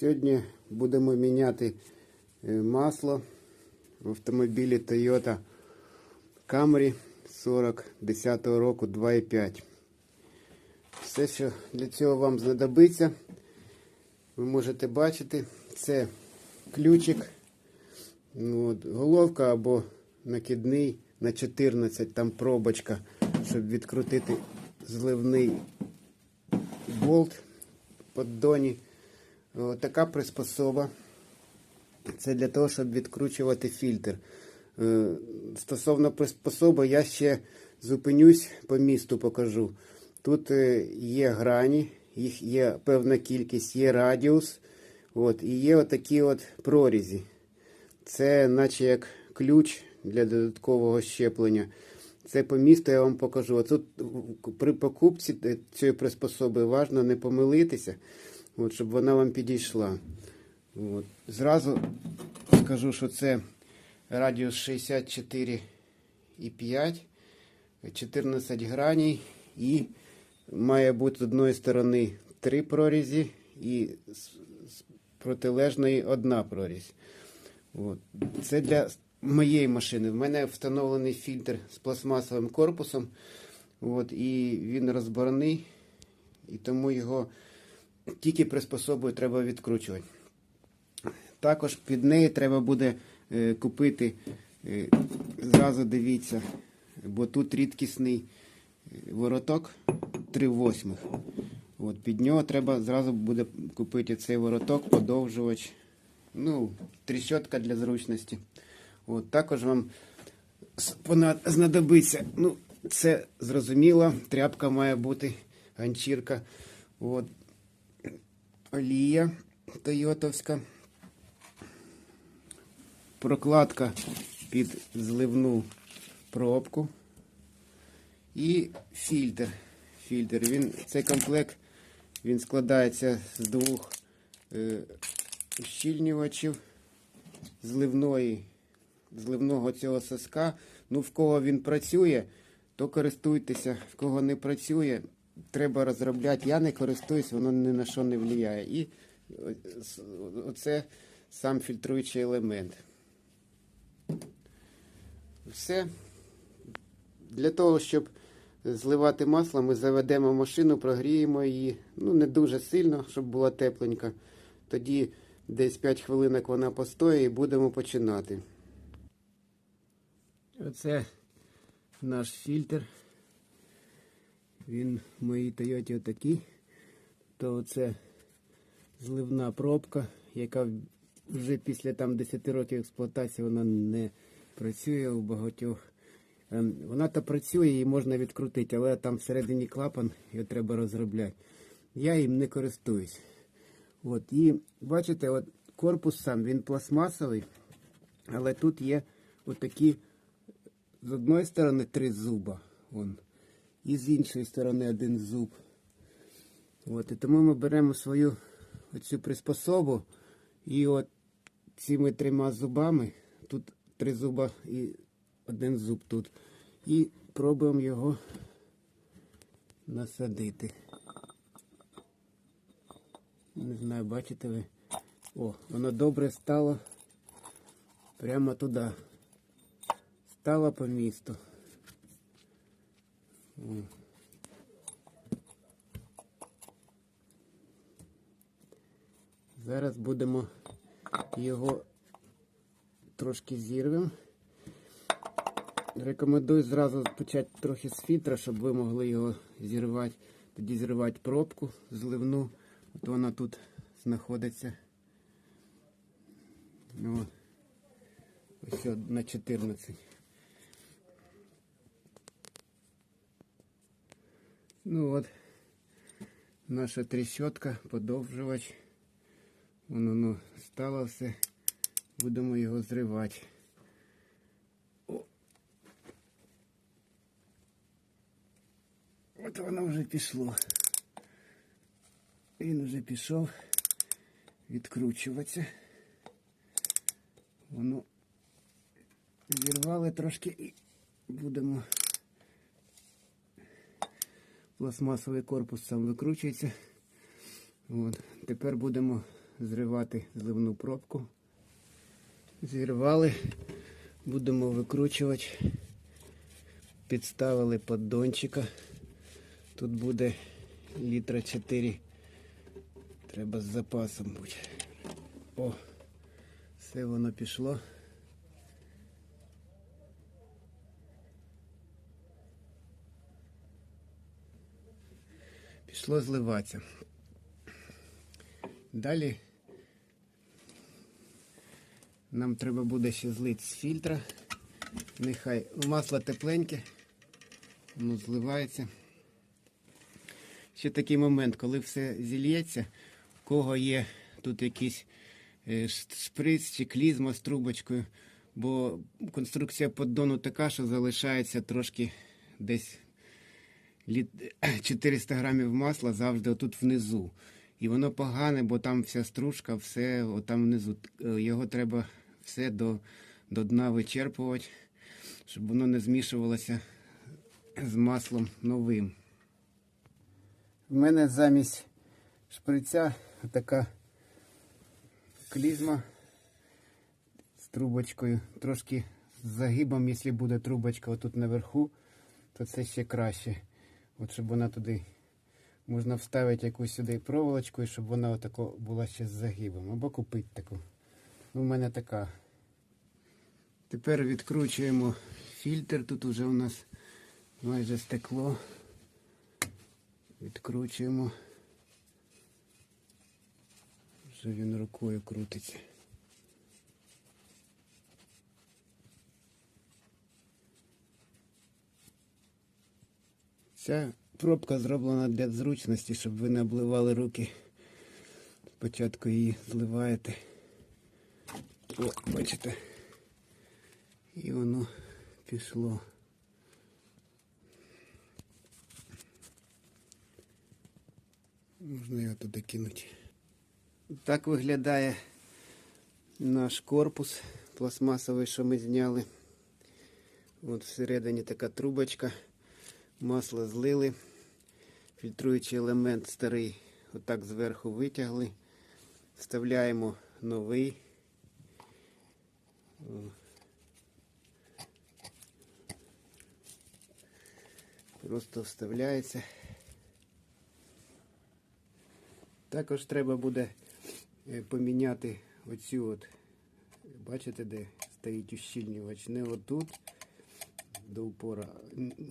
Сьогодні будемо міняти е, масло в автомобілі Toyota Camry 40 10 року 2.5. Все, що для цього вам знадобиться, ви можете бачити, це ключик, ну, от, головка або накидний на 14, там пробочка, щоб відкрутити зливний болт поддоні. Така приспособа. Це для того, щоб відкручувати фільтр. Е, Стосовно приспособи, я ще зупинюсь по місту, покажу. Тут е, є грані, їх є певна кількість, є радіус. От, і є отакі от прорізі. Це наче як ключ для додаткового щеплення. Це по місту я вам покажу. А тут при покупці е, цієї приспособи важливо не помилитися, от, щоб вона вам підійшла. От. Зразу скажу, що це радіус 64,5, 14 граней і має бути з одної сторони три прорізі і з протилежної одна прорізь. От. Це для моєї машини. В мене встановлений фільтр з пластмасовим корпусом. От, і він розборений, і тому його тільки приспособою треба відкручувати. Також під неї треба буде е, купити, е, зразу дивіться, бо тут рідкісний е, вороток 3 восьмих. От, під нього треба зразу буде купити цей вороток, подовжувач, ну, тріщотка для зручності. От, також вам знадобиться, ну, це зрозуміло, тряпка має бути, ганчірка. От, олія тойотовська прокладка під зливну пробку і фільтр. Фільтр. Він, цей комплект він складається з двох е, ущільнювачів зливної, зливного цього соска. Ну, в кого він працює, то користуйтеся. В кого не працює, треба розробляти. Я не користуюсь, воно ні на що не впливає. І о- оце сам фільтруючий елемент. Все. Для того, щоб зливати масло, ми заведемо машину, прогріємо її. Ну, не дуже сильно, щоб була тепленька. Тоді десь 5 хвилинок вона постоїть і будемо починати. Оце наш фільтр. Він в моїй Тойоті отакий. То оце зливна пробка, яка вже після там 10 років експлуатації вона не працює у багатьох. Ем, Вона то працює, її можна відкрутити, але там всередині клапан, його треба розробляти. Я їм не користуюсь. От, і бачите, от корпус сам він пластмасовий, але тут є отакі з одної сторони три зуба. Вон, і з іншої сторони один зуб. От, і тому ми беремо свою оцю приспособу і от цими трьома зубами, тут три зуба і один зуб тут. І пробуємо його насадити. Не знаю, бачите ви. О, воно добре стало прямо туди. Стало по місту. Зараз будемо його трошки зірвемо. Рекомендую зразу почати трохи з фільтра, щоб ви могли його зірвати. Тоді зірвати пробку зливну. От вона тут знаходиться. Ну, ось на 14. Ну от, наша тріщотка, подовжувач. Воно ну, стало все. Будемо його зривати. От воно вже пішло. Він вже пішов відкручуватися. Воно зірвали трошки і будемо. Пластмасовий корпус сам викручується. От. Тепер будемо зривати зливну пробку. Зірвали, будемо викручувати. Підставили поддончика. Тут буде літра 4. Треба з запасом бути. О, все воно пішло. Пішло зливатися. Далі нам треба буде ще злити з фільтра. Нехай масло тепленьке, воно зливається. Ще такий момент, коли все зільється, у кого є тут якийсь е, шприц чи клізма з трубочкою, бо конструкція поддону така, що залишається трошки десь 400 грамів масла завжди отут внизу. І воно погане, бо там вся стружка, все отам внизу. Е, Його треба все до, до дна вичерпувати, щоб воно не змішувалося з маслом новим. В мене замість шприця така клізма з трубочкою. Трошки з загибом, якщо буде трубочка отут наверху, то це ще краще. От щоб вона туди можна вставити якусь сюди проволочку, і щоб вона отако була ще з загибом. Або купити таку. Ну, У мене така. Тепер відкручуємо фільтр. Тут уже у нас майже стекло. Відкручуємо. Вже він рукою крутиться. Ця пробка зроблена для зручності, щоб ви не обливали руки. Спочатку її зливаєте. О, бачите. І воно пішло. Можна його туди кинути. Так виглядає наш корпус пластмасовий, що ми зняли. От всередині така трубочка. Масло злили. Фільтруючий елемент старий отак зверху витягли. Вставляємо новий. Просто вставляється. Також треба буде е, поміняти оцю от, бачите, де стоїть ущільнювач. Не отут до упора.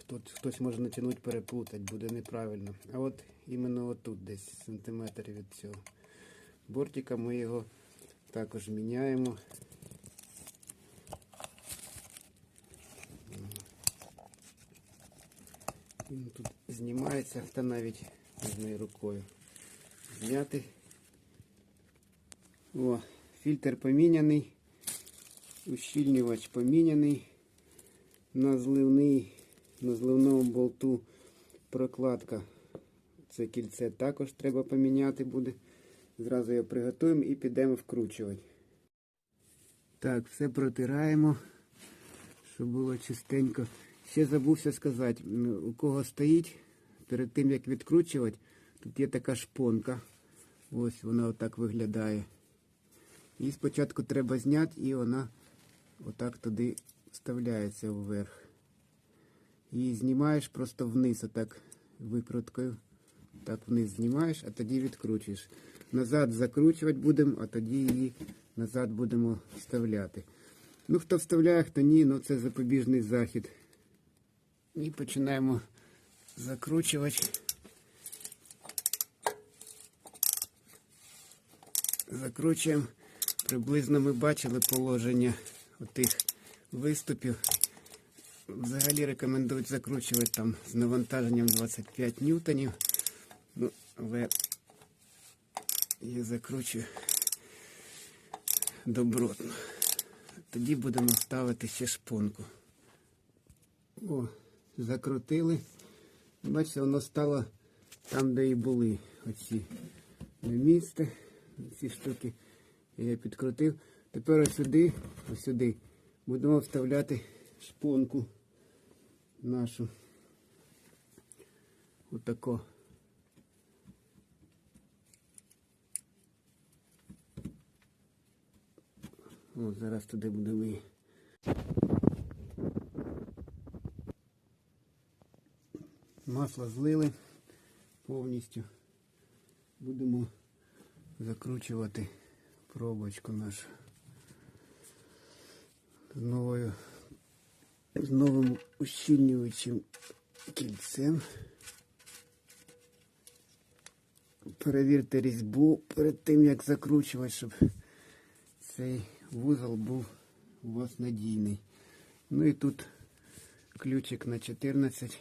Хто, хтось може натягнути, переплутати, буде неправильно. А от іменно отут десь сантиметр від цього бортика ми його також міняємо. Він тут знімається, та навіть і рукою зняти. О, фільтр поміняний, ущільнювач поміняний. На зливний, на зливному болту прокладка. Це кільце також треба поміняти буде. Зразу його приготуємо і підемо вкручувати. Так, все протираємо, щоб було чистенько. Ще забувся сказати, у кого стоїть, перед тим як відкручувати, тут є така шпонка. Ось вона отак виглядає. Її спочатку треба зняти і вона отак туди вставляється вверх. Її знімаєш просто вниз, отак викруткою. Так вниз знімаєш, а тоді відкручуєш. Назад закручувати будемо, а тоді її назад будемо вставляти. Ну, хто вставляє, хто ні, ну це запобіжний захід. І починаємо закручувати. Закручуємо. Приблизно ми бачили положення отих виступів. Взагалі рекомендують закручувати там з навантаженням 25 ньютонів. Ну, але я закручую добротно. Тоді будемо ставити ще шпонку. О, закрутили. Бачите, воно стало там, де і були оці на місце. Ці штуки я підкрутив. Тепер ось сюди, ось сюди будемо вставляти шпонку нашу. Отако. О, зараз туди будемо і. Масло злили повністю. Будемо закручувати пробочку нашу з новою з новим ущільнюючим кільцем. Перевірте різьбу перед тим, як закручувати, щоб цей вузол був у вас надійний. Ну і тут ключик на 14.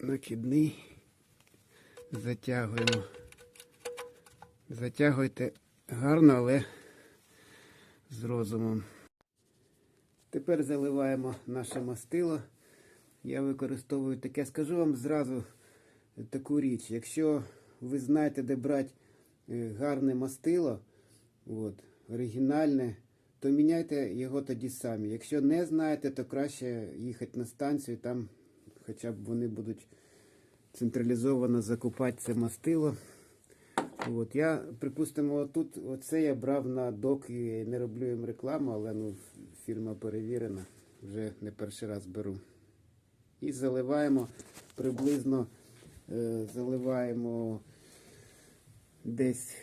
Накидний. Затягуємо. Затягуйте гарно, але з розумом. Тепер заливаємо наше мастило. Я використовую таке. Скажу вам зразу таку річ. Якщо ви знаєте, де брати е, гарне мастило, от, оригінальне, то міняйте його тоді самі. Якщо не знаєте, то краще їхати на станцію, там хоча б вони будуть централізовано закупати це мастило. От, я, припустимо, тут оце я брав на док і не роблю їм рекламу, але ну, фірма перевірена, вже не перший раз беру. І заливаємо приблизно е, заливаємо десь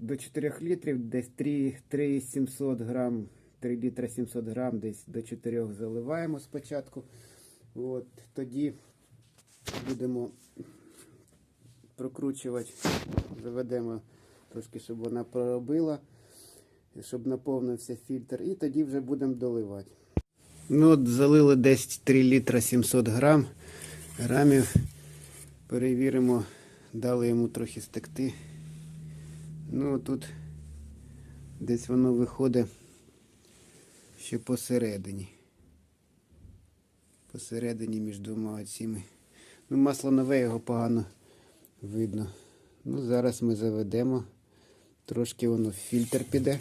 до 4 літрів, десь 3, 3 700 грам, 3 літра 700 грам, десь до 4 заливаємо спочатку. От, тоді будемо прокручувати, заведемо трошки, щоб вона проробила, щоб наповнився фільтр, і тоді вже будемо доливати. Ну от залили десь 3 літра 700 грам, грамів. Перевіримо, дали йому трохи стекти. Ну тут десь воно виходить ще посередині. Посередині між двома оціми. Ну, масло нове його погано видно. Ну, зараз ми заведемо. Трошки воно в фільтр піде.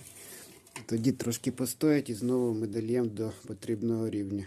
Тоді трошки постоять і знову ми дольємо до потрібного рівня.